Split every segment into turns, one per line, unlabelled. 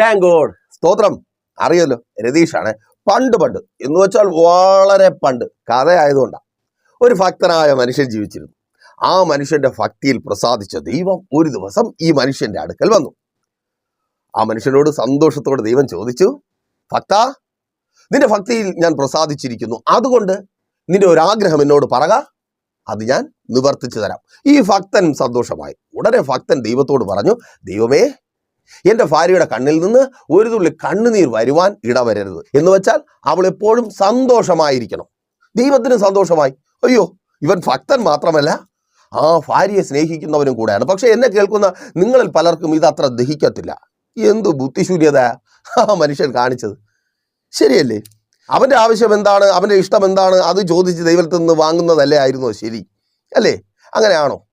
Thank സ്തോത്രം. അറിയല്ലോ. രതീഷാണ്. പണ്ട് പണ്ട്. എന്ന് വെച്ചാൽ വളരെ പണ്ട്. കഥയായതുകൊണ്ടാണ് ഒരു ഭക്തനായ മനുഷ്യൻ ജീവിച്ചിരുന്നു. ആ മനുഷ്യന്റെ ഭക്തിയിൽ പ്രസാദിച്ച ദൈവം ഒരു ദിവസം ഈ മനുഷ്യന്റെ അടുക്കൽ വന്നു. ആ മനുഷ്യനോട് സന്തോഷത്തോടെ ദൈവം ചോദിച്ചു ഭക്ത നിന്റെ ഭക്തിയിൽ ഞാൻ പ്രസാദിച്ചിരിക്കുന്നു. അതുകൊണ്ട് നിന്റെ ഒരാഗ്രഹം എന്നോട് പറക. അത് ഞാൻ നിവർത്തിച്ചു തരാം. ഈ ഭക്തൻ സന്തോഷമായി. ഉടനെ ഭക്തൻ ദൈവത്തോട് പറഞ്ഞു ദൈവമേ എന്റെ ഭാര്യയുടെ കണ്ണിൽ നിന്ന് ഒരു തുള്ളി കണ്ണുനീർ വരുവാൻ ഇടവരരുത്. എന്ന് വെച്ചാൽ അവൾ എപ്പോഴും സന്തോഷമായിരിക്കണം. ദൈവത്തിന് സന്തോഷമായി. അയ്യോ ഇവൻ ഭക്തൻ മാത്രമല്ല ആ ഭാര്യയെ സ്നേഹിക്കുന്നവരും കൂടെയാണ്. പക്ഷേ എന്നെ കേൾക്കുന്ന നിങ്ങളിൽ പലർക്കും ഇത് അത്ര ദഹിക്കത്തില്ല. എന്തു ബുദ്ധിശൂന്യത ആ മനുഷ്യൻ കാണിച്ചത്. ശരിയല്ലേ? അവന്റെ ആവശ്യം എന്താണ്? അവന്റെ ഇഷ്ടം എന്താണ്? അത് ചോദിച്ച് ദൈവത്തിൽ നിന്ന് വാങ്ങുന്നതല്ലേ ആയിരുന്നോ? ശരി. അല്ലേ? അങ്ങനെയാണോ?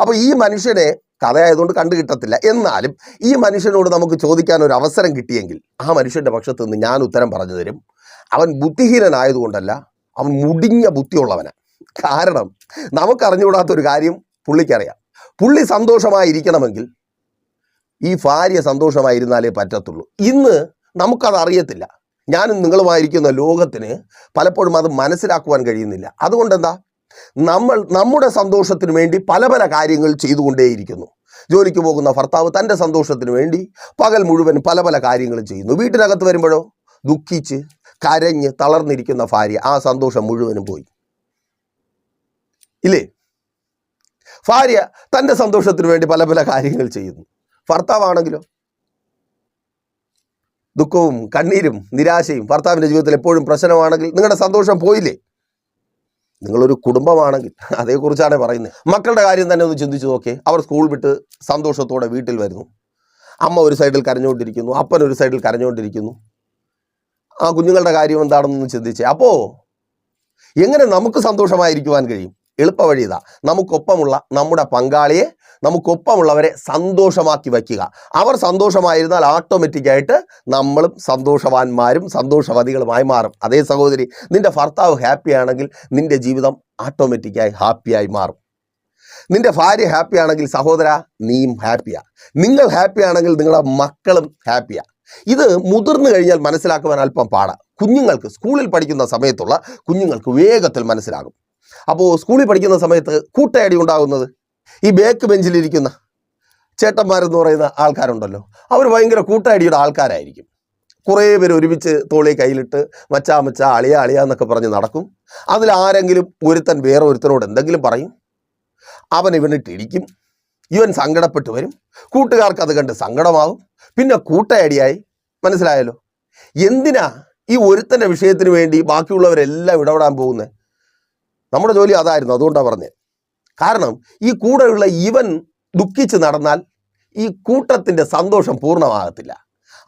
അപ്പോൾ ഈ മനുഷ്യനെ കഥയായതുകൊണ്ട് കണ്ടു കിട്ടത്തില്ല. എന്നാലും ഈ മനുഷ്യനോട് നമുക്ക് ചോദിക്കാൻ ഒരു അവസരം കിട്ടിയെങ്കിൽ ആ മനുഷ്യന്റെ പക്ഷത്ത് നിന്ന് ഞാൻ ഉത്തരം പറഞ്ഞു തരും. അവൻ ബുദ്ധിഹീനനായതുകൊണ്ടല്ല അവൻ മുടിഞ്ഞ ബുദ്ധിയുള്ളവനാണ് കാരണം നമുക്കറിഞ്ഞുകൂടാത്തൊരു കാര്യം പുള്ളിക്കറിയാം. പുള്ളി സന്തോഷമായിരിക്കണമെങ്കിൽ ഈ ഭാര്യ സന്തോഷമായിരുന്നാലേ പറ്റത്തുള്ളൂ. ഇന്ന് നമുക്കത് അറിയത്തില്ല. ഞാനും നിങ്ങളുമായിരിക്കുന്ന ലോകത്തിന് പലപ്പോഴും അത് മനസ്സിലാക്കുവാൻ കഴിയുന്നില്ല. അതുകൊണ്ട് എന്താ നമ്മൾ നമ്മുടെ സന്തോഷത്തിന് വേണ്ടി പല പല കാര്യങ്ങൾ ചെയ്തുകൊണ്ടേയിരിക്കുന്നു. ജോലിക്ക് പോകുന്ന ഭർത്താവ് തന്റെ സന്തോഷത്തിന് വേണ്ടി പകൽ മുഴുവൻ പല പല കാര്യങ്ങളും ചെയ്യുന്നു. വീട്ടിനകത്ത് വരുമ്പോഴോ? ദുഃഖിച്ച് കരഞ്ഞ് തളർന്നിരിക്കുന്ന ഭാര്യ ആ സന്തോഷം മുഴുവനും പോയി. ഇല്ലേ? ഭാര്യ തന്റെ സന്തോഷത്തിന് വേണ്ടി പല പല കാര്യങ്ങൾ ചെയ്യുന്നു. ഭർത്താവാണെങ്കിലോ? ദുഃഖവും കണ്ണീരും നിരാശയും ഭർത്താവിന്റെ ജീവിതത്തിൽ എപ്പോഴും പ്രശ്നമാണെങ്കിൽ നിങ്ങളുടെ സന്തോഷം പോയില്ലേ? നിങ്ങളൊരു കുടുംബമാണെങ്കിൽ അതേക്കുറിച്ചാണ് പറയുന്നത്. മക്കളുടെ കാര്യം തന്നെ ഒന്ന് ചിന്തിച്ചു നോക്കി അവർ സ്കൂൾ വിട്ട് സന്തോഷത്തോടെ വീട്ടിൽ വരുന്നു. അമ്മ ഒരു സൈഡിൽ കരഞ്ഞുകൊണ്ടിരിക്കുന്നു. അപ്പൻ ഒരു സൈഡിൽ കരഞ്ഞുകൊണ്ടിരിക്കുന്നു. ആ കുഞ്ഞുങ്ങളുടെ കാര്യം എന്താണെന്നൊന്ന് ചിന്തിച്ചേ. അപ്പോൾ എങ്ങനെ നമുക്ക് സന്തോഷമായിരിക്കുവാൻ കഴിയും? എളുപ്പ വഴി ഇതാ. നമുക്കൊപ്പമുള്ള നമ്മുടെ പങ്കാളിയെ നമുക്കൊപ്പമുള്ളവരെ സന്തോഷമാക്കി വയ്ക്കുക. അവർ സന്തോഷമായിരുന്നാൽ ഓട്ടോമാറ്റിക്കായിട്ട് നമ്മളും സന്തോഷവാന്മാരും സന്തോഷവതികളുമായി മാറും. അതേ സഹോദരി നിന്റെ ഭർത്താവ് ഹാപ്പി ആണെങ്കിൽ നിന്റെ ജീവിതം ഓട്ടോമാറ്റിക്കായി ഹാപ്പിയായി മാറും. നിന്റെ ഭാര്യ ഹാപ്പി ആണെങ്കിൽ സഹോദര നീയും ഹാപ്പിയാ നിങ്ങൾ ഹാപ്പി ആണെങ്കിൽ നിങ്ങളുടെ മക്കളും ഹാപ്പിയാ ഇത് മുതിർന്നു കഴിഞ്ഞാൽ മനസ്സിലാക്കുവാൻ അല്പം പാടാണ് കുഞ്ഞുങ്ങൾക്ക് സ്കൂളിൽ പഠിക്കുന്ന സമയത്തുള്ള കുഞ്ഞുങ്ങൾക്ക് വേഗത്തിൽ മനസ്സിലാകും. അപ്പോൾ സ്കൂളിൽ പഠിക്കുന്ന സമയത്ത് കൂട്ടയടി ഉണ്ടാകുന്നത്? ഈ ബേക്ക് ബെഞ്ചിലിരിക്കുന്ന ചേട്ടന്മാരെന്ന് പറയുന്ന ആൾക്കാരുണ്ടല്ലോ. അവർ ഭയങ്കര കൂട്ടയടിയുടെ ആൾക്കാരായിരിക്കും. കുറേ പേര് ഒരുമിച്ച് തോളി കയ്യിലിട്ട് മച്ചാ മച്ചാ അളിയ അളിയ എന്നൊക്കെ പറഞ്ഞ് നടക്കും. അതിൽ ആരെങ്കിലും ഒരുത്തൻ വേറെ ഒരുത്തനോട് എന്തെങ്കിലും പറയും അവൻ ഇവനിട്ട് ഇടിക്കും. ഇവൻ സങ്കടപ്പെട്ട് വരും. കൂട്ടുകാർക്ക് അത് കണ്ട് സങ്കടമാകും. പിന്നെ കൂട്ടയടിയായി. മനസ്സിലായല്ലോ? എന്തിനാ ഈ ഒരുത്തന്റെ വിഷയത്തിന് വേണ്ടി ബാക്കിയുള്ളവരെല്ലാം ഇടപെടാൻ പോകുന്നത് നമ്മുടെ ജോലി അതായിരുന്നു അതുകൊണ്ടാണ് പറഞ്ഞത് കാരണം ഈ കൂടെയുള്ള ഇവൻ ദുഃഖിച്ച് നടന്നാൽ ഈ കൂട്ടത്തിന്റെ സന്തോഷം പൂർണമാകത്തില്ല.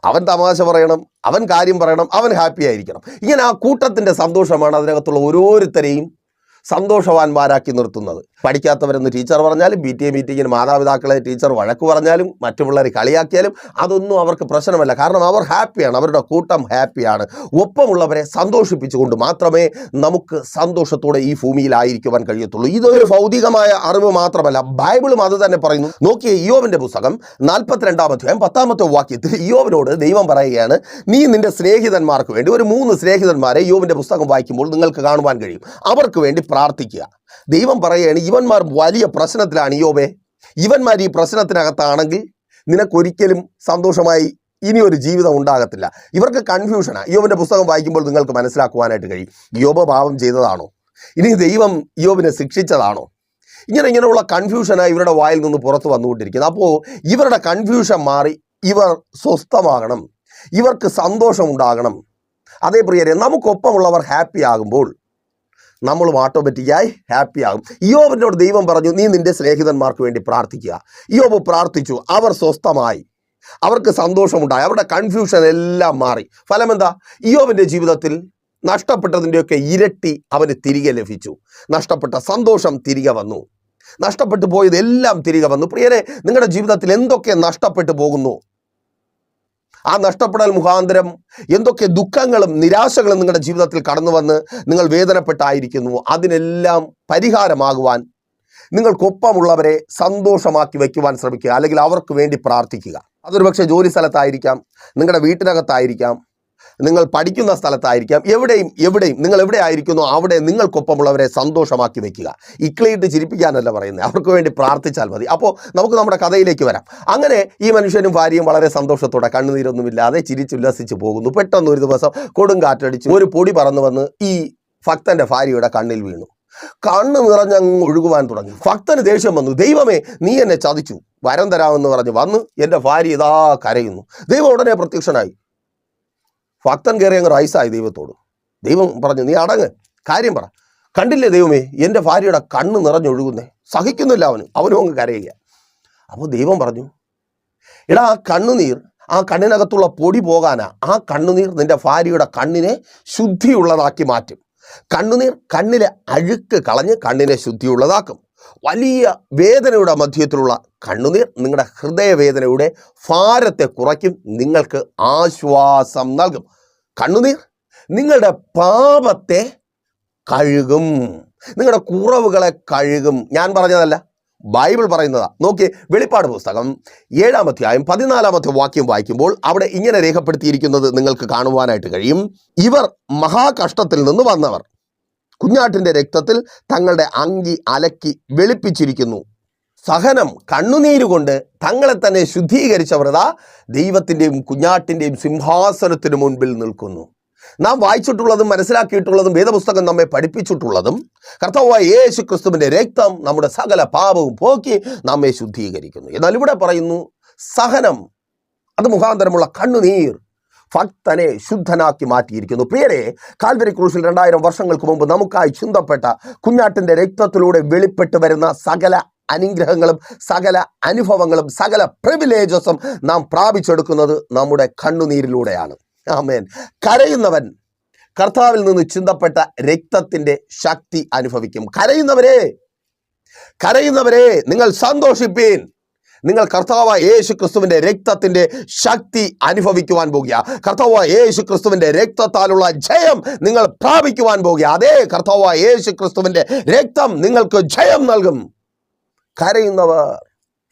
അവൻ തമാശ പറയണം അവൻ കാര്യം പറയണം അവൻ ഹാപ്പി ആയിരിക്കണം. ഇങ്ങനെ ആ കൂട്ടത്തിന്റെ സന്തോഷമാണ് അതിനകത്തുള്ള ഓരോരുത്തരെയും സന്തോഷവാന്മാരാക്കി നിർത്തുന്നത്. പഠിക്കാത്തവരെന്ന് ടീച്ചർ പറഞ്ഞാലും പി ടി എ മീറ്റിങ്ങിന് മാതാപിതാക്കളെ ടീച്ചർ വഴക്ക് പറഞ്ഞാലും മറ്റു പിള്ളേർ കളിയാക്കിയാലും അതൊന്നും അവർക്ക് പ്രശ്നമല്ല. കാരണം അവർ ഹാപ്പിയാണ് അവരുടെ കൂട്ടം ഹാപ്പിയാണ്. ഒപ്പമുള്ളവരെ സന്തോഷിപ്പിച്ചുകൊണ്ട് മാത്രമേ നമുക്ക് സന്തോഷത്തോടെ ഈ ഭൂമിയിലായിരിക്കുവാൻ കഴിയത്തുള്ളൂ. ഇതൊരു ഭൗതികമായ അറിവ് മാത്രമല്ല. ബൈബിളും അത് തന്നെ പറയുന്നു. നോക്കിയ ഇയോവിന്റെ പുസ്തകം നാൽപ്പത്തിരണ്ടാം അധ്യായം പത്താമത്തെ വാക്യത്തിൽ ഇയോവിനോട് ദൈവം പറയുകയാണ് നീ നിന്റെ സ്നേഹിതന്മാർക്ക് വേണ്ടി ഒരു മൂന്ന് സ്നേഹിതന്മാരെ യോവിന്റെ പുസ്തകം വായിക്കുമ്പോൾ നിങ്ങൾക്ക് കാണുവാൻ കഴിയും. അവർക്ക് വേണ്ടി പ്രാർത്ഥിക്കുക. ദൈവം പറയുകയാണ് ഇവന്മാർ വലിയ പ്രശ്നത്തിലാണ് യോബേ ഇവന്മാർ ഈ പ്രശ്നത്തിനകത്താണെങ്കിൽ നിനക്കൊരിക്കലും സന്തോഷമായി ഇനി ഒരു ജീവിതം ഉണ്ടാകത്തില്ല. ഇവർക്ക് കൺഫ്യൂഷനാണ് യോബിന്റെ പുസ്തകം വായിക്കുമ്പോൾ നിങ്ങൾക്ക് മനസ്സിലാക്കുവാനായിട്ട് കഴിയും. യോബ ഭാവം ചെയ്തതാണോ? ഇനി ദൈവം യോബിനെ ശിക്ഷിച്ചതാണോ? ഇങ്ങനെ ഇങ്ങനെയുള്ള കൺഫ്യൂഷനാണ് ഇവരുടെ വായിൽ നിന്ന് പുറത്ത് വന്നുകൊണ്ടിരിക്കുന്നത് അപ്പോൾ ഇവരുടെ കൺഫ്യൂഷൻ മാറി ഇവർ സ്വസ്ഥമാകണം. ഇവർക്ക് സന്തോഷം ഉണ്ടാകണം അതേ പ്രിയരെ നമുക്കൊപ്പമുള്ളവർ ഹാപ്പി ആകുമ്പോൾ നമ്മളും ഓട്ടോമാറ്റിക്കായി ഹാപ്പി ആകും. യോബിനോട് ദൈവം പറഞ്ഞു നീ നിന്റെ സ്നേഹിതന്മാർക്ക് വേണ്ടി പ്രാർത്ഥിക്കുക. യോബ് പ്രാർത്ഥിച്ചു അവർ സ്വസ്ഥമായി. അവർക്ക് സന്തോഷമുണ്ടായി. അവരുടെ കൺഫ്യൂഷൻ എല്ലാം മാറി. ഫലം എന്താ? ഇയോബിന്റെ ജീവിതത്തിൽ നഷ്ടപ്പെട്ടതിന്റെയൊക്കെ ഇരട്ടി അവന് തിരികെ ലഭിച്ചു. നഷ്ടപ്പെട്ട സന്തോഷം തിരികെ വന്നു. നഷ്ടപ്പെട്ടു പോയതെല്ലാം തിരികെ വന്നു. പ്രിയരെ നിങ്ങളുടെ ജീവിതത്തിൽ എന്തൊക്കെ നഷ്ടപ്പെട്ടു പോകുന്നു? ആ നഷ്ടപ്പെടൽ മുഖാന്തരം എന്തൊക്കെ ദുഃഖങ്ങളും നിരാശകളും നിങ്ങളുടെ ജീവിതത്തിൽ കടന്നു വന്ന് നിങ്ങൾ വേദനപ്പെട്ടായിരിക്കുന്നു. അതിനെല്ലാം പരിഹാരമാകുവാൻ നിങ്ങൾക്കൊപ്പമുള്ളവരെ സന്തോഷമാക്കി വയ്ക്കുവാൻ ശ്രമിക്കുക. അല്ലെങ്കിൽ അവർക്ക് വേണ്ടി പ്രാർത്ഥിക്കുക. അതൊരു പക്ഷേ ജോലി സ്ഥലത്തായിരിക്കാം. നിങ്ങളുടെ വീട്ടിനകത്തായിരിക്കാം. നിങ്ങൾ പഠിക്കുന്ന സ്ഥലത്തായിരിക്കാം എവിടെയും എവിടെയും നിങ്ങൾ എവിടെ ആയിരിക്കുന്നു അവിടെ നിങ്ങൾക്കൊപ്പമുള്ളവരെ സന്തോഷമാക്കി വെക്കുക. ഇക്ലയിട്ട് ചിരിപ്പിക്കാനല്ല പറയുന്നത് അവർക്ക് വേണ്ടി പ്രാർത്ഥിച്ചാൽ മതി. അപ്പോൾ നമുക്ക് നമ്മുടെ കഥയിലേക്ക് വരാം. അങ്ങനെ ഈ മനുഷ്യനും ഭാര്യയും വളരെ സന്തോഷത്തോടെ കണ്ണുനീരൊന്നുമില്ലാതെ ചിരിച്ചുല്ലസിച്ച് പോകുന്നു. പെട്ടെന്ന് ഒരു ദിവസം കൊടുങ്കാറ്റടിച്ച് ഒരു പൊടി പറന്നു വന്ന് ഈ ഭക്തന്റെ ഭാര്യയുടെ കണ്ണിൽ വീണു. കണ്ണ് നിറഞ്ഞങ്ങ് ഒഴുകുവാൻ തുടങ്ങി. ഭക്തന് ദേഷ്യം വന്നു. ദൈവമേ നീ എന്നെ ചതിച്ചു. വരം തരാമെന്ന് പറഞ്ഞ് വന്ന് എന്റെ ഭാര്യ ഇതാ കരയുന്നു. ദൈവം ഉടനെ പ്രത്യക്ഷനായി. ഭക്തൻ കയറി അങ്ങ് റൈസായി ദൈവത്തോട്. ദൈവം പറഞ്ഞു നീ അടങ്ങ് കാര്യം പറ. കണ്ടില്ലേ ദൈവമേ എന്റെ ഭാര്യയുടെ കണ്ണ് നിറഞ്ഞൊഴുകുന്നേ. സഹിക്കുന്നില്ല അവന് അവനും അങ്ങ് കരയുക അപ്പോൾ ദൈവം പറഞ്ഞു എടാ ആ കണ്ണുനീർ ആ കണ്ണിനകത്തുള്ള പൊടി പോകാനാ. ആ കണ്ണുനീർ നിന്റെ ഭാര്യയുടെ കണ്ണിനെ ശുദ്ധിയുള്ളതാക്കി മാറ്റും. കണ്ണുനീർ കണ്ണിലെ അഴുക്ക് കളഞ്ഞ് കണ്ണിനെ ശുദ്ധിയുള്ളതാക്കും. വലിയ വേദനയുടെ മധ്യത്തിലുള്ള കണ്ണുനീർ നിങ്ങളുടെ ഹൃദയവേദനയുടെ ഭാരത്തെ കുറയ്ക്കും നിങ്ങൾക്ക് ആശ്വാസം നൽകും. കണ്ണുനീർ. നിങ്ങളുടെ പാപത്തെ കഴുകും. നിങ്ങളുടെ കുറവുകളെ കഴുകും. ഞാൻ പറഞ്ഞതല്ല ബൈബിൾ പറയുന്നതാ. നോക്കി വെളിപ്പാട് പുസ്തകം ഏഴാം അധ്യായം പതിനാലാമത്തെ വാക്യം വായിക്കുമ്പോൾ അവിടെ ഇങ്ങനെ രേഖപ്പെടുത്തിയിരിക്കുന്നത് നിങ്ങൾക്ക് കാണുവാനായിട്ട് കഴിയും. ഇവർ മഹാകഷ്ടത്തിൽ നിന്ന് വന്നവർ. കുഞ്ഞാട്ടിന്റെ രക്തത്തിൽ തങ്ങളുടെ അങ്കി അലക്കി വെളുപ്പിച്ചിരിക്കുന്നു. സഹനം കണ്ണുനീരുകൊണ്ട് തങ്ങളെ തന്നെ ശുദ്ധീകരിച്ചവരതാ ദൈവത്തിന്റെയും കുഞ്ഞാട്ടിന്റെയും സിംഹാസനത്തിന് മുൻപിൽ നിൽക്കുന്നു. നാം വായിച്ചിട്ടുള്ളതും മനസ്സിലാക്കിയിട്ടുള്ളതും വേദപുസ്തകം നമ്മെ പഠിപ്പിച്ചിട്ടുള്ളതും കർത്താവായ യേശു ക്രിസ്തുവിന്റെ രക്തം നമ്മുടെ സകല പാപവും പോക്കി നമ്മെ ശുദ്ധീകരിക്കുന്നു. എന്നാൽ ഇവിടെ പറയുന്നു സഹനം അത് മുഖാന്തരമുള്ള കണ്ണുനീർ ഭക്തനെ ശുദ്ധനാക്കി മാറ്റിയിരിക്കുന്നു. പ്രിയരെ കാൽവരി ക്രൂശിൽ രണ്ടായിരം വർഷങ്ങൾക്ക് മുമ്പ് നമുക്കായി ചിന്തപ്പെട്ട കുഞ്ഞാട്ടിന്റെ രക്തത്തിലൂടെ വെളിപ്പെട്ട് വരുന്ന സകല അനുഗ്രഹങ്ങളും സകല അനുഭവങ്ങളും സകല പ്രിവിലേജസും നാം പ്രാപിച്ചെടുക്കുന്നത് നമ്മുടെ കണ്ണുനീരിലൂടെയാണ്. ആമേൻ. കരയുന്നവൻ കർത്താവിൽ നിന്ന് ചിന്തപ്പെട്ട രക്തത്തിന്റെ ശക്തി അനുഭവിക്കും. കരയുന്നവരെ കരയുന്നവരെ നിങ്ങൾ സന്തോഷിപ്പീൻ. നിങ്ങൾ കർത്താവ് യേശു ക്രിസ്തുവിന്റെ രക്തത്തിന്റെ ശക്തി അനുഭവിക്കുവാൻ പോകുക. കർത്താവ് യേശു ക്രിസ്തുവിന്റെ രക്തത്താലുള്ള ജയം നിങ്ങൾ പ്രാപിക്കുവാൻ പോകുക. അതേ കർത്താവ് യേശു ക്രിസ്തുവിന്റെ രക്തം നിങ്ങൾക്ക് ജയം നൽകും. കരയുന്നവർ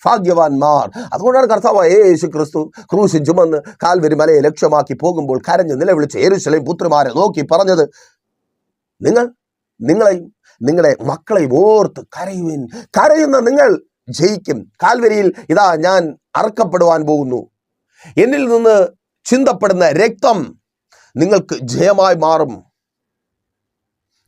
ഭാഗ്യവാന്മാർ. അതുകൊണ്ടാണ് കർത്താവ് യേശു ക്രിസ്തു ക്രൂശി ചുമന്ന് കാൽവരി മലയെ ലക്ഷ്യമാക്കി പോകുമ്പോൾ കരഞ്ഞ് നിലവിളിച്ച് ഏരുശലയും പുത്രിമാരെ നോക്കി പറഞ്ഞത് നിങ്ങൾ നിങ്ങളെയും നിങ്ങളെ മക്കളെയും ഓർത്ത് കരയുവിൻ. കരയുന്ന നിങ്ങൾ ജയിക്കും. കാൽവരിയിൽ ഇതാ ഞാൻ അറക്കപ്പെടുവാൻ പോകുന്നു. എന്നിൽ നിന്ന് ചിന്തപ്പെടുന്ന രക്തം നിങ്ങൾക്ക് ജയമായി മാറും.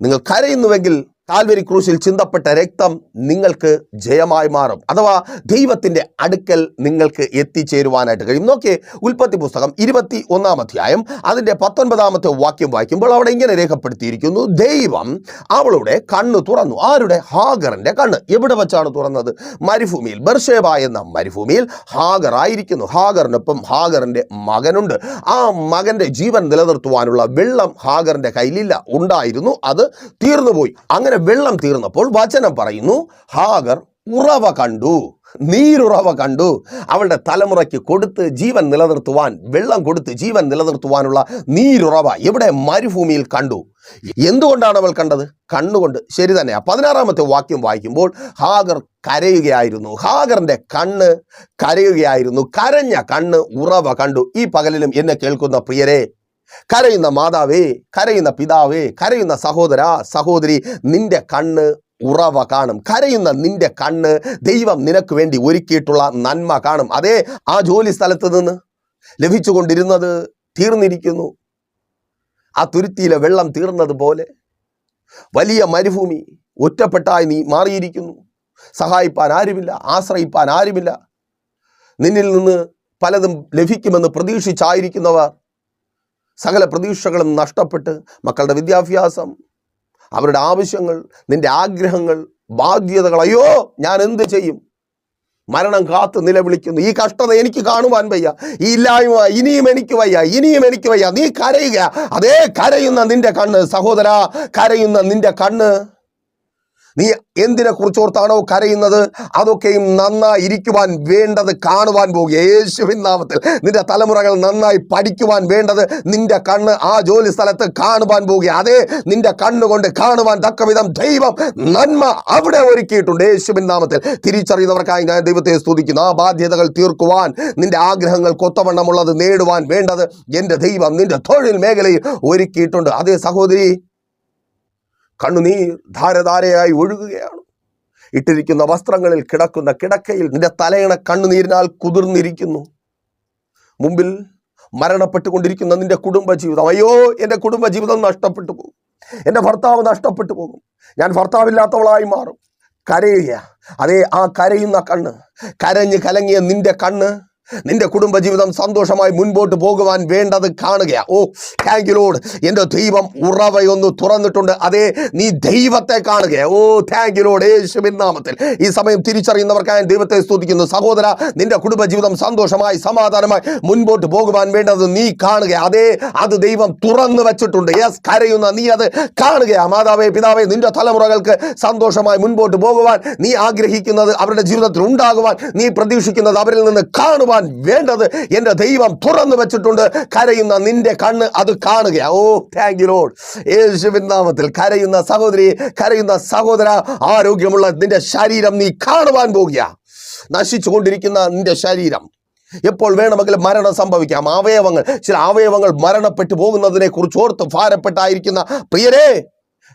നിങ്ങൾ കരയുന്നുവെങ്കിൽ കാൽവരി ക്രൂശിൽ ചിന്തപ്പെട്ട രക്തം നിങ്ങൾക്ക് ജയമായി മാറും. അഥവാ ദൈവത്തിന്റെ അടുക്കൽ നിങ്ങൾക്ക് എത്തിച്ചേരുവാനായിട്ട് കഴിയും. നോക്കിയേ ഉൽപ്പത്തി പുസ്തകം ഇരുപത്തി ഒന്നാം അധ്യായം അതിന്റെ പത്തൊൻപതാമത്തെ വാക്യം വായിക്കുമ്പോൾ അവിടെ ഇങ്ങനെ രേഖപ്പെടുത്തിയിരിക്കുന്നു ദൈവം അവളുടെ കണ്ണ് തുറന്നു. ആരുടെ? ഹാഗറിന്റെ കണ്ണ്. എവിടെ വെച്ചാണ് തുറന്നത്? മരുഭൂമിയിൽ. ബർഷേബ എന്ന മരുഭൂമിയിൽ ഹാഗർ ആയിരിക്കുന്നു. ഹാഗറിനൊപ്പം ഹാഗറിന്റെ മകനുണ്ട്. ആ മകന്റെ ജീവൻ നിലനിർത്തുവാനുള്ള വെള്ളം ഹാഗറിന്റെ കയ്യിലില്ല. ഉണ്ടായിരുന്നു. അത് തീർന്നുപോയി. അങ്ങനെ വെള്ളം തീർന്നപ്പോൾ വചനം പറയുന്നു ഹാഗർ ഉറവ കണ്ടു നീരുറവ കണ്ടു. അവളുടെ തലമുറയ്ക്ക് കൊടുത്ത് ജീവൻ നിലനിർത്തുവാൻ വെള്ളം കൊടുത്ത് ജീവൻ നിലനിർത്തുവാനുള്ള നീരുറവ എവിടെ? മരുഭൂമിയിൽ കണ്ടു. എന്തുകൊണ്ടാണ് അവൾ കണ്ടത്? കണ്ണുകൊണ്ട്. ശരി തന്നെ. പതിനാറാമത്തെ വാക്യം വായിക്കുമ്പോൾ ഹാഗർ കരയുകയായിരുന്നു. ഹാഗറിന്റെ കണ്ണ് കരയുകയായിരുന്നു. കരഞ്ഞ കണ്ണ് ഉറവ കണ്ടു. ഈ പകലിലും എന്നെ കേൾക്കുന്ന പ്രിയരെ കരയുന്ന മാതാവേ കരയുന്ന പിതാവേ കരയുന്ന സഹോദര സഹോദരി നിന്റെ കണ്ണ് ഉറവ കാണും. കരയുന്ന നിന്റെ കണ്ണ് ദൈവം നിനക്ക് വേണ്ടി ഒരുക്കിയിട്ടുള്ള നന്മ കാണും. അതേ ആ ജോലി സ്ഥലത്ത് നിന്ന് ലഭിച്ചുകൊണ്ടിരുന്നത് തീർന്നിരിക്കുന്നു. ആ തുരുത്തിയിലെ വെള്ളം തീർന്നതുപോലെ വലിയ മരുഭൂമി ഒറ്റപ്പെട്ടായി നീ മാറിയിരിക്കുന്നു. സഹായിപ്പാൻ ആരുമില്ല ആശ്രയിപ്പാൻ ആരുമില്ല. നിന്നിൽ നിന്ന് പലതും ലഭിക്കുമെന്ന് പ്രതീക്ഷിച്ചായിരിക്കുന്നവർ സകല പ്രതീക്ഷകളും നഷ്ടപ്പെട്ട് മക്കളുടെ വിദ്യാഭ്യാസം അവരുടെ ആവശ്യങ്ങൾ നിന്റെ ആഗ്രഹങ്ങൾ ബാധ്യതകൾ. അയ്യോ ഞാൻ എന്ത് ചെയ്യും? മരണം കാത്ത് നിലവിളിക്കുന്നു. ഈ കഷ്ടത എനിക്ക് കാണുവാൻ വയ്യ. ഈ ഇല്ലായ്മ ഇനിയും എനിക്ക് വയ്യ. ഇനിയും എനിക്ക് വയ്യ. നീ കരയുക. അതേ കരയുന്ന നിന്റെ കണ്ണ് സഹോദര കരയുന്ന നിന്റെ കണ്ണ്. നീ എന്തിനെ കുറിച്ചോർത്താണോ കരയുന്നത്? അതൊക്കെയും നന്നായി ഇരിക്കുവാൻ വേണ്ടത് കാണുവാൻ പോകുക യേശുവിൻ നാമത്തിൽ നിന്റെ തലമുറകൾ നന്നായി പഠിക്കുവാൻ വേണ്ടത് നിന്റെ കണ്ണ് ആ ജോലി സ്ഥലത്ത് കാണുവാൻ പോകുക. അതെ നിന്റെ കണ്ണുകൊണ്ട് കാണുവാൻ തക്കവിധം ദൈവം നന്മ അവിടെ ഒരുക്കിയിട്ടുണ്ട്. യേശുവിൻ നാമത്തിൽ തിരിച്ചറിയുന്നവർക്കായി ഞാൻ ദൈവത്തെ സ്തുതിക്കുന്നു. ആ ബാധ്യതകൾ തീർക്കുവാൻ നിന്റെ ആഗ്രഹങ്ങൾ കൊത്തവണ്ണമുള്ളത് നേടുവാൻ വേണ്ടത് എന്റെ ദൈവം നിന്റെ തൊഴിൽ മേഖലയിൽ ഒരുക്കിയിട്ടുണ്ട്. അതേ സഹോദരി കണ്ണുനീർ ധാരധാരയായി ഒഴുകുകയാണ്. ഇട്ടിരിക്കുന്ന വസ്ത്രങ്ങളിൽ കിടക്കുന്ന കിടക്കയിൽ നിന്റെ തലയണ കണ്ണുനീരിനാൽ കുതിർന്നിരിക്കുന്നു. മുമ്പിൽ മരണപ്പെട്ടുകൊണ്ടിരിക്കുന്ന നിന്റെ കുടുംബജീവിതം. അയ്യോ എന്റെ കുടുംബജീവിതം നഷ്ടപ്പെട്ടു പോകും. എന്റെ ഭർത്താവ് നഷ്ടപ്പെട്ടു പോകും. ഞാൻ ഭർത്താവില്ലാത്തവളായി മാറും. കരയുക. അതേ ആ കരയുന്ന കണ്ണ് കരഞ്ഞ് കലങ്ങിയ നിന്റെ കണ്ണ് നിന്റെ കുടുംബജീവിതം സന്തോഷമായി മുൻപോട്ട് പോകുവാൻ വേണ്ടത് കാണുക ഓ താങ്ക് യു ലോഡ് എന്റെ ദൈവം ഉറവയൊന്ന് തുറന്നിട്ടുണ്ട്. അതേ നീ ദൈവത്തെ കാണുക ഓ താങ്ക് യു ലോഡ് യേശുവിൻ നാമത്തിൽ. ഈ സമയം തിരിച്ചറിയുന്നവർക്കായി ദൈവത്തെ സ്തുതിക്കുന്നു. സഹോദര നിന്റെ കുടുംബജീവിതം സന്തോഷമായി സമാധാനമായി മുൻപോട്ട് പോകുവാൻ വേണ്ടത് നീ കാണുക അതേ അത് ദൈവം തുറന്നു വെച്ചിട്ടുണ്ട്. യെസ് കരയുന്ന നീ അത് കാണുക മാതാവേ പിതാവേ നിന്റെ തലമുറകൾക്ക് സന്തോഷമായി മുൻപോട്ട് പോകുവാൻ നീ ആഗ്രഹിക്കുന്നത് അവരുടെ ജീവിതത്തിൽ ഉണ്ടാകുവാൻ നീ പ്രതീക്ഷിക്കുന്നത് അവരിൽ നിന്ന് കാണുവാൻ വേണ്ടത് എന്റെ ദൈവം തുറന്നു വെച്ചിട്ടുണ്ട്. കരയുന്ന നിന്റെ കണ്ണ് അത് കാണുക ഓ താങ്ക് യു ലോഡ് യേശുവിൻ നാമത്തിൽ കരയുന്ന സഹോദരി കരയുന്ന സഹോദര ആരോഗ്യമുള്ള നിന്റെ ശരീരം നീ കാണുവാൻ പോകുക നശിച്ചുകൊണ്ടിരിക്കുന്ന നിന്റെ ശരീരം. എപ്പോൾ വേണമെങ്കിലും മരണം സംഭവിക്കാം. അവയവങ്ങൾ ചില അവയവങ്ങൾ മരണപ്പെട്ടു പോകുന്നതിനെ കുറിച്ച് ഓർത്ത് ഭാരപ്പെട്ടായിരിക്കുന്ന പ്രിയരെ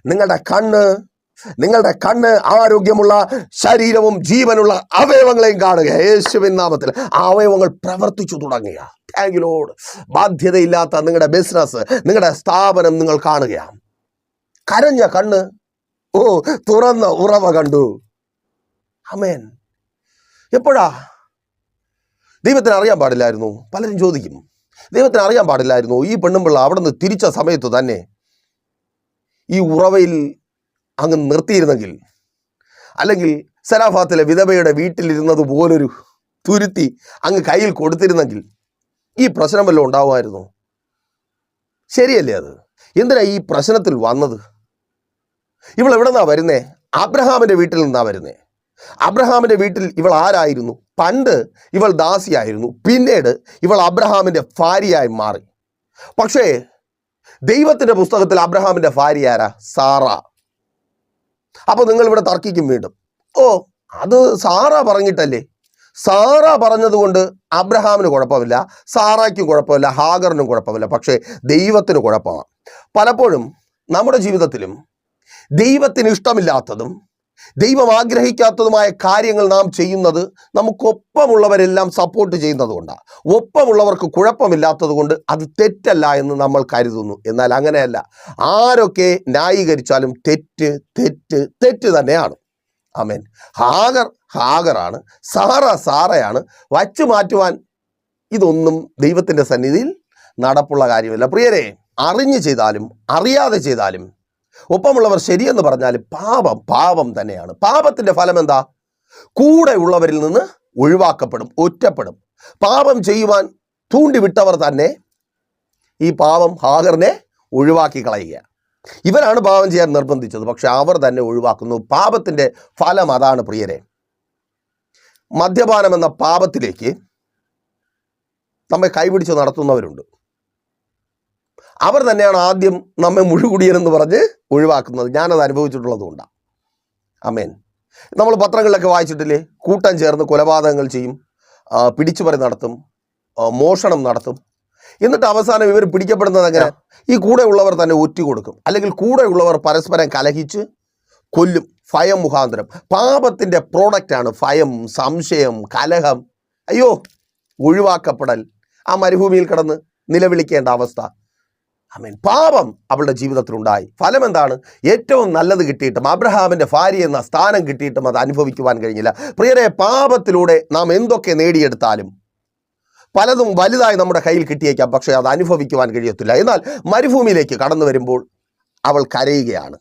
നിങ്ങളുടെ കണ്ണ് നിങ്ങളുടെ കണ്ണ് ആരോഗ്യമുള്ള ശരീരവും ജീവനുള്ള അവയവങ്ങളെയും കാണുക. യേശുവിൻ നാമത്തിൽ അവയവങ്ങൾ പ്രവർത്തിച്ചു തുടങ്ങുക. താങ്ക് ലോഡ് ബാധ്യതയില്ലാത്ത നിങ്ങളുടെ ബിസിനസ് നിങ്ങളുടെ സ്ഥാപനം നിങ്ങൾ കാണുകയാണ് കരഞ്ഞ കണ്ണ് ഓ തുറന്ന ഉറവ കണ്ടു. അമേൻ എപ്പോഴാ? ദൈവത്തിന് അറിയാൻ പാടില്ലായിരുന്നു. പലരും ചോദിക്കും. ദൈവത്തിന് അറിയാൻ പാടില്ലായിരുന്നു. ഈ പെണ്ണുമ്പിള്ള അവിടെ നിന്ന് തിരിച്ച സമയത്ത് തന്നെ ഈ ഉറവയിൽ അങ്ങ് നിർത്തിയിരുന്നെങ്കിൽ അല്ലെങ്കിൽ സലാഫാത്തിലെ വിധവയുടെ വീട്ടിലിരുന്നത് പോലൊരു തുരുത്തി അങ്ങ് കയ്യിൽ കൊടുത്തിരുന്നെങ്കിൽ ഈ പ്രശ്നം വല്ലതും ഉണ്ടാവുമായിരുന്നു? ശരിയല്ലേ അത്? എന്തിനാ ഈ പ്രശ്നത്തിൽ വന്നത്? ഇവൾ എവിടെ നിന്നാ വരുന്നേ? അബ്രഹാമിന്റെ വീട്ടിൽ നിന്നാ വരുന്നേ. അബ്രഹാമിന്റെ വീട്ടിൽ ഇവൾ ആരായിരുന്നു? പണ്ട് ഇവൾ ദാസിയായിരുന്നു. പിന്നീട് ഇവൾ അബ്രഹാമിന്റെ ഭാര്യയായി മാറി. പക്ഷേ ദൈവത്തിന്റെ പുസ്തകത്തിൽ അബ്രഹാമിന്റെ ഭാര്യ ആരാ? സാറ. അപ്പൊ നിങ്ങൾ ഇവിടെ തർക്കിക്കും വീണ്ടും. ഓ അത് സാറ പറഞ്ഞിട്ടല്ലേ? സാറ പറഞ്ഞതുകൊണ്ട് അബ്രഹാമിന് കുഴപ്പമില്ല സാറയ്ക്ക് കുഴപ്പമില്ല ഹാഗറിനും കുഴപ്പമില്ല പക്ഷേ ദൈവത്തിന് കുഴപ്പമാണ് പലപ്പോഴും നമ്മുടെ ജീവിതത്തിലും ദൈവത്തിന് ഇഷ്ടമില്ലാത്തതും ദൈവം ആഗ്രഹിക്കാത്തതുമായ കാര്യങ്ങൾ നാം ചെയ്യുന്നത് നമുക്കൊപ്പമുള്ളവരെല്ലാം സപ്പോർട്ട് ചെയ്യുന്നതുകൊണ്ടാണ് ഒപ്പമുള്ളവർക്ക് കുഴപ്പമില്ലാത്തതുകൊണ്ട് അത് തെറ്റല്ല എന്ന് നമ്മൾ കരുതുന്നു. എന്നാൽ അങ്ങനെയല്ല. ആരൊക്കെ ന്യായീകരിച്ചാലും തെറ്റ് തെറ്റ് തെറ്റ് തന്നെയാണ്. ആമേൻ. ഹാഗർ ഹാഗറാണ്. സാറ സാറയാണ്. വച്ചു മാറ്റുവാൻ ഇതൊന്നും ദൈവത്തിന്റെ സന്നിധിയിൽ നടപ്പുള്ള കാര്യമല്ല. പ്രിയരെ അറിഞ്ഞു ചെയ്താലും അറിയാതെ ചെയ്താലും ഒപ്പമുള്ളവർ ശരിയെന്ന് പറഞ്ഞാൽ പാപം പാപം തന്നെയാണ്. പാപത്തിന്റെ ഫലം എന്താ? കൂടെ ഉള്ളവരിൽ നിന്ന് ഒഴിവാക്കപ്പെടും ഒറ്റപ്പെടും. പാപം ചെയ്യുവാൻ തൂണ്ടിവിട്ടവർ തന്നെ ഈ പാപം ഹാഗറിനെ ഒഴിവാക്കി കളയുക. ഇവരാണ് പാപം ചെയ്യാൻ നിർബന്ധിച്ചത് പക്ഷെ അവർ തന്നെ ഒഴിവാക്കുന്നു. പാപത്തിന്റെ ഫലം അതാണ് പ്രിയരെ. മദ്യപാനം എന്ന പാപത്തിലേക്ക് നമ്മെ കൈപിടിച്ച് നടത്തുന്നവരുണ്ട്. അവർ തന്നെയാണ് ആദ്യം നമ്മെ മുഴുകുടിയനെന്ന് പറഞ്ഞ് ഒഴിവാക്കുന്നത്. ഞാനത് അനുഭവിച്ചിട്ടുള്ളത് കൊണ്ടാണ് അമേൻ നമ്മൾ പത്രങ്ങളിലൊക്കെ വായിച്ചിട്ടില്ലേ? കൂട്ടം ചേർന്ന് കൊലപാതകങ്ങൾ ചെയ്യും പിടിച്ചുപറി നടത്തും മോഷണം നടത്തും. എന്നിട്ട് അവസാനം ഇവർ പിടിക്കപ്പെടുന്നത് എങ്ങനെ? ഈ കൂടെ ഉള്ളവർ തന്നെ ഒറ്റ കൊടുക്കും അല്ലെങ്കിൽ കൂടെ ഉള്ളവർ പരസ്പരം കലഹിച്ച് കൊല്ലും. ഭയം മുഖാന്തരം. പാപത്തിന്റെ പ്രോഡക്റ്റാണ് ഭയം സംശയം കലഹം. അയ്യോ ഒഴിവാക്കപ്പെടൽ. ആ മരുഭൂമിയിൽ കിടന്ന് നിലവിളിക്കേണ്ട അവസ്ഥ. അമേൻ പാപം അവളുടെ ജീവിതത്തിലുണ്ടായി ഫലം എന്താണ്? ഏറ്റവും നല്ലത് കിട്ടിയിട്ടും അബ്രഹാമിന്റെ ഭാര്യ എന്ന സ്ഥാനം കിട്ടിയിട്ടും അത് അനുഭവിക്കുവാൻ കഴിഞ്ഞില്ല. പ്രിയരെ പാപത്തിലൂടെ നാം എന്തൊക്കെ നേടിയെടുത്താലും പലതും വലുതായി നമ്മുടെ കയ്യിൽ കിട്ടിയേക്കാം. പക്ഷേ അത് അനുഭവിക്കുവാൻ കഴിയത്തില്ല. എന്നാൽ മരുഭൂമിയിലേക്ക് കടന്നു വരുമ്പോൾ അവൾ കരയുകയാണ്.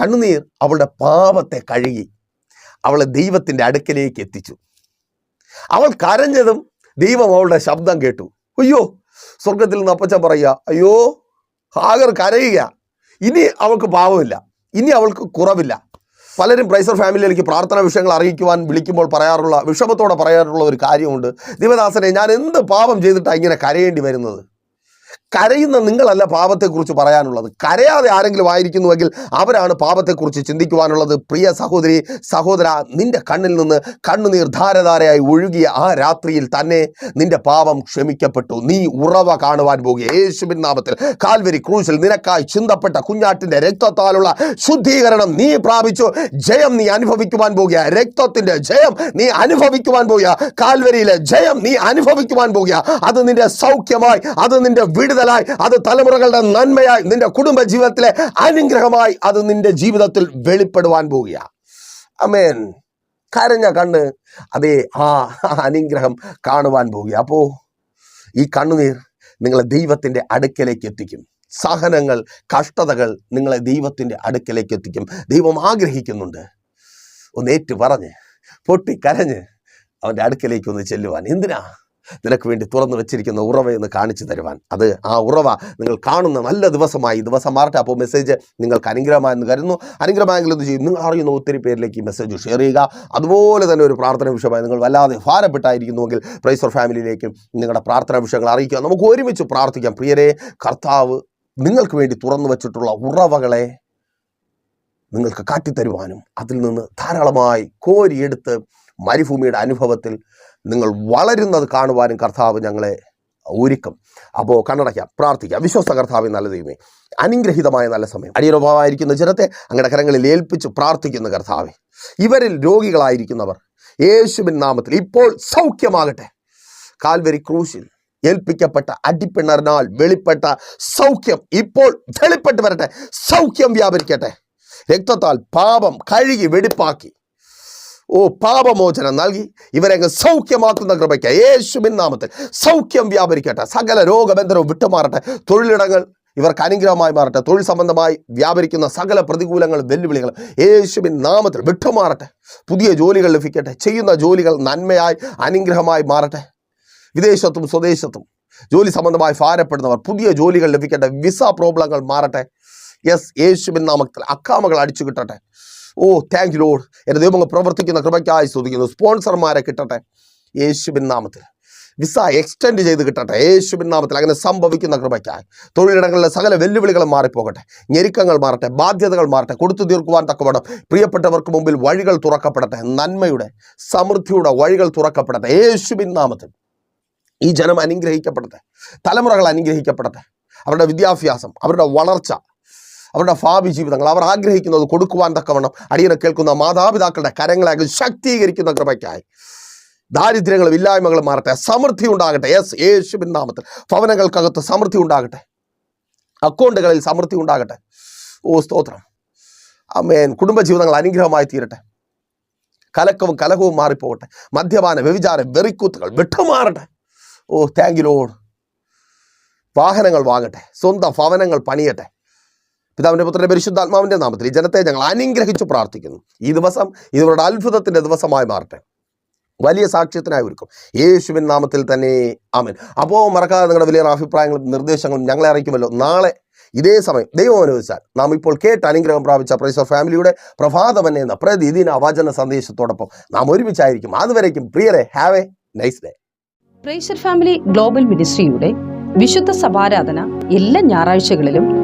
കണ്ണുനീർ അവളുടെ പാപത്തെ കഴുകി അവളെ ദൈവത്തിന്റെ അടുക്കലേക്ക് എത്തിച്ചു. അവൾ കരഞ്ഞതും ദൈവം അവളുടെ ശബ്ദം കേട്ടു. അയ്യോ സ്വർഗത്തിൽ നിന്ന് അപ്പച്ച പറയുക അയ്യോ ഹാഗർ കരയുക. ഇനി അവൾക്ക് പാവമില്ല. ഇനി അവൾക്ക് കുറവില്ല. പലരും പ്രൈസർ ഫാമിലിയിലേക്ക് പ്രാർത്ഥന വിഷയങ്ങൾ അറിയിക്കുവാൻ വിളിക്കുമ്പോൾ പറയാറുള്ള വിഷമത്തോടെ പറയാറുള്ള ഒരു കാര്യമുണ്ട്. ദിവദാസനെ ഞാൻ എന്ത് പാപം ചെയ്തിട്ടാണ് ഇങ്ങനെ കരയേണ്ടി വരുന്നത്? കരയുന്ന നിങ്ങളല്ല പാപത്തെക്കുറിച്ച് പറയാനുള്ളത്. കരയാതെ ആരെങ്കിലും ആയിരിക്കുന്നുവെങ്കിൽ അവരാണ് പാപത്തെക്കുറിച്ച് ചിന്തിക്കുവാനുള്ളത്. പ്രിയ സഹോദരി സഹോദര നിന്റെ കണ്ണിൽ നിന്ന് കണ്ണുനീർ ധാരധാരയായി ഒഴുകിയ ആ രാത്രിയിൽ തന്നെ നിന്റെ പാപം ക്ഷമിക്കപ്പെട്ടു. നീ ഉറവ കാണുവാൻ പോകുക. യേശുവിൻ നാമത്തിൽ കാൽവരി ക്രൂശിൽ നിനക്കായി ചിന്തപ്പെട്ട കുഞ്ഞാട്ടിന്റെ രക്തത്താലുള്ള ശുദ്ധീകരണം നീ പ്രാപിച്ചു. ജയം നീ അനുഭവിക്കുവാൻ പോകുക. രക്തത്തിന്റെ ജയം നീ അനുഭവിക്കുവാൻ പോകുക. കാൽവരിയിലെ ജയം നീ അനുഭവിക്കുവാൻ പോകുക. അത് നിന്റെ സൗഖ്യമായി അത് നിന്റെ വിടുതലായി അത് തലമുറകളുടെ നന്മയായി നിന്റെ കുടുംബ ജീവിതത്തിലെ അനുഗ്രഹമായി അത് നിന്റെ ജീവിതത്തിൽ വെളിപ്പെടുവാൻ പോവുക അമേൻ കരഞ്ഞ കണ്ണ് അതേ ആ അനുഗ്രഹം കാണുവാൻ പോവുക അപ്പോ ഈ കണ്ണുനീർ നിങ്ങളെ ദൈവത്തിന്റെ അടുക്കലേക്ക് എത്തിക്കും. സഹനങ്ങൾ കഷ്ടതകൾ നിങ്ങളെ ദൈവത്തിന്റെ അടുക്കലേക്ക് എത്തിക്കും. ദൈവം ആഗ്രഹിക്കുന്നുണ്ട്. ഒന്ന് ഏറ്റു പറഞ്ഞ് പൊട്ടി കരഞ്ഞ് അവന്റെ അടുക്കലേക്ക് ഒന്ന് ചെല്ലുവാൻ. എന്തിനാ? നിനക്ക് വേണ്ടി തുറന്നു വെച്ചിരിക്കുന്ന ഉറവയെന്ന് കാണിച്ചു തരുവാൻ. അത് ആ ഉറവ നിങ്ങൾ കാണുന്ന നല്ല ദിവസമായി. ദിവസം മാറട്ടെ. അപ്പോൾ മെസ്സേജ് നിങ്ങൾക്ക് അനുഗ്രഹമായെന്ന് കരുതുന്നു. അനുഗ്രഹമായെങ്കിൽ എന്ത് ചെയ്യും? നിങ്ങൾ അറിയുന്ന ഒത്തിരി പേരിലേക്ക് ഈ മെസ്സേജ് ഷെയർ ചെയ്യുക. അതുപോലെ തന്നെ ഒരു പ്രാർത്ഥന വിഷയമായി നിങ്ങൾ വല്ലാതെ ഭാരപ്പെട്ടായിരിക്കുന്നുവെങ്കിൽ പ്രൈസർ ഫാമിലിയിലേക്കും നിങ്ങളുടെ പ്രാർത്ഥന വിഷയങ്ങൾ അറിയിക്കുക. നമുക്ക് ഒരുമിച്ച് പ്രാർത്ഥിക്കാം. പ്രിയരെ കർത്താവ് നിങ്ങൾക്ക് വേണ്ടി തുറന്നു വച്ചിട്ടുള്ള ഉറവകളെ നിങ്ങൾക്ക് കാട്ടിത്തരുവാനും അതിൽ നിന്ന് ധാരാളമായി കോരിയെടുത്ത് മരുഭൂമിയുടെ അനുഭവത്തിൽ നിങ്ങൾ വളരുന്നത് കാണുവാനും കർത്താവ് ഞങ്ങളെ ഒരുക്കും. അപ്പോൾ കണ്ണടയ്ക്കാം പ്രാർത്ഥിക്കാം. വിശ്വസ്ത കർത്താവ് നല്ല ദൈവമേ. അനുഗ്രഹീതമായ നല്ല സമയം. അടിയനുഭവമായിരിക്കുന്ന ജനത്തെ അങ്ങയുടെ കരങ്ങളിൽ ഏൽപ്പിച്ച് പ്രാർത്ഥിക്കുന്ന കർത്താവെ. ഇവരിൽ രോഗികളായിരിക്കുന്നവർ യേശുവിൻ നാമത്തിൽ ഇപ്പോൾ സൗഖ്യമാകട്ടെ. കാൽവരി ക്രൂശിൽ ഏൽപ്പിക്കപ്പെട്ട അടിപ്പിണറിനാൽ വെളിപ്പെട്ട സൗഖ്യം ഇപ്പോൾ വെളിപ്പെട്ട് വരട്ടെ. സൗഖ്യം വ്യാപരിക്കട്ടെ. രക്തത്താൽ പാപം കഴുകി വെടിപ്പാക്കി. ഓ പാപമോചനം നൽകി. ഇവരങ്ങ് സൗഖ്യമാക്കുന്ന കൃപയ്ക്ക് യേശുവിൻ നാമത്തിൽ സൗഖ്യം വ്യാപരിക്കട്ടെ. സകല രോഗബന്ധനവും വിട്ടുമാറട്ടെ. തൊഴിലിടങ്ങൾ ഇവർക്ക് അനുഗ്രഹമായി മാറട്ടെ. തൊഴിൽ സംബന്ധമായി വ്യാപരിക്കുന്ന സകല പ്രതികൂലങ്ങളും വെല്ലുവിളികളും യേശുവിൻ നാമത്തിൽ വിട്ടുമാറട്ടെ. പുതിയ ജോലികൾ ലഭിക്കട്ടെ. ചെയ്യുന്ന ജോലികൾ നന്മയായി അനുഗ്രഹമായി മാറട്ടെ. വിദേശത്തും സ്വദേശത്തും ജോലി സംബന്ധമായി ഭാരപ്പെടുന്നവർ പുതിയ ജോലികൾ ലഭിക്കട്ടെ. വിസ പ്രോബ്ലങ്ങൾ മാറട്ടെ. യെസ് യേശുവിൻ നാമത്തിൽ അക്കാമകൾ അടിച്ചു കിട്ടട്ടെ ഓ താങ്ക് യു ലോഡ് എന്റെ ദൈവങ്ങൾ പ്രവർത്തിക്കുന്ന കൃപയ്ക്കായി സ്തുതിക്കുന്നു. സ്പോൺസർമാരെ കിട്ടട്ടെ. യേശുവിൻ നാമത്തിൽ. വിസ എക്സ്റ്റെൻഡ് ചെയ്ത് കിട്ടട്ടെ. യേശുവിൻ നാമത്തിൽ അങ്ങനെ സംഭവിക്കുന്ന കൃപയ്ക്കായി. തൊഴിലിടങ്ങളിലെ സകല വെല്ലുവിളികളും മാറിപ്പോകട്ടെ. ഞെരുക്കങ്ങൾ മാറട്ടെ. ബാധ്യതകൾ മാറട്ടെ. കൊടുത്തു തീർക്കുവാൻ തക്കവണ്ണം പ്രിയപ്പെട്ടവർക്ക് മുമ്പിൽ വഴികൾ തുറക്കപ്പെടട്ടെ. നന്മയുടെ സമൃദ്ധിയുടെ വഴികൾ തുറക്കപ്പെടട്ടെ. യേശുവിൻ നാമത്തിൽ. ഈ ജനം അനുഗ്രഹിക്കപ്പെടട്ടെ. തലമുറകൾ അനുഗ്രഹിക്കപ്പെടട്ടെ. അവരുടെ വിദ്യാഭ്യാസം അവരുടെ വളർച്ച അവരുടെ ഭാവി ജീവിതങ്ങൾ അവർ ആഗ്രഹിക്കുന്നത് കൊടുക്കുവാൻ തക്കവണ്ണം അടിയനെ കേൾക്കുന്ന മാതാപിതാക്കളുടെ കരങ്ങളെ ശക്തീകരിക്കുന്ന കൃപയ്ക്കായി. ദാരിദ്ര്യങ്ങളും ഇല്ലായ്മകളും മാറട്ടെ. സമൃദ്ധി ഉണ്ടാകട്ടെ. യെസ് യേശുവിൻ നാമത്തിൽ. ഭവനങ്ങൾക്കകത്ത് സമൃദ്ധി ഉണ്ടാകട്ടെ. അക്കൗണ്ടുകളിൽ സമൃദ്ധി ഉണ്ടാകട്ടെ. ഓ സ്തോത്രം. അമ്മേൻ കുടുംബജീവിതങ്ങൾ അനുഗ്രഹമായി തീരട്ടെ. കലക്കവും കലഹവും മാറിപ്പോകട്ടെ. മദ്യപാന വ്യഭിചാരം വെറിക്കൂത്തുകൾ വിട്ടുമാറട്ടെ. ഓ താങ്ക് യു ലോഡ് വാഹനങ്ങൾ വാങ്ങട്ടെ. സ്വന്തം ഭവനങ്ങൾ പണിയട്ടെ. പിതാവിന്റെ പുത്രന്റെ പരിശുദ്ധാത്മാവിന്റെ നാമത്തിൽ ഈ ജനത്തെ ഞങ്ങൾ അനുഗ്രഹിച്ചു പ്രാർത്ഥിക്കുന്നു. ഈ ദിവസം ഇവരുടെ അത്ഭുതത്തിന്റെ ദിവസമായി മാറട്ടെ. വലിയ സാക്ഷ്യത്തിനായി ഒരുക്കും. യേശുവിൻ നാമത്തിൽ തന്നെ ആമൻ. അപ്പോൾ മറക്കാതെ നിങ്ങളുടെ വലിയ അഭിപ്രായങ്ങളും നിർദ്ദേശങ്ങളും ഞങ്ങളെ അറിയിക്കുമല്ലോ. നാളെ ഇതേ സമയം ദൈവം അനുവദിച്ചാൽ നാം ഇപ്പോൾ കേട്ട് അനുഗ്രഹം പ്രാപിച്ച പ്രൈസ് ഓഫ് ഫാമിലിയുടെ പ്രഭാതമൻ എന്ന പ്രതിദിന വചന സന്ദേശത്തോടൊപ്പം നാം ഒരുമിച്ചായിരിക്കും. അതുവരേക്കും പ്രിയരെ have a nice day
praiser family global മിനിസ്ട്രിയുടെ വിശുദ്ധ സഭാരാധന എല്ലാ ഞായറാഴ്ചകളിലും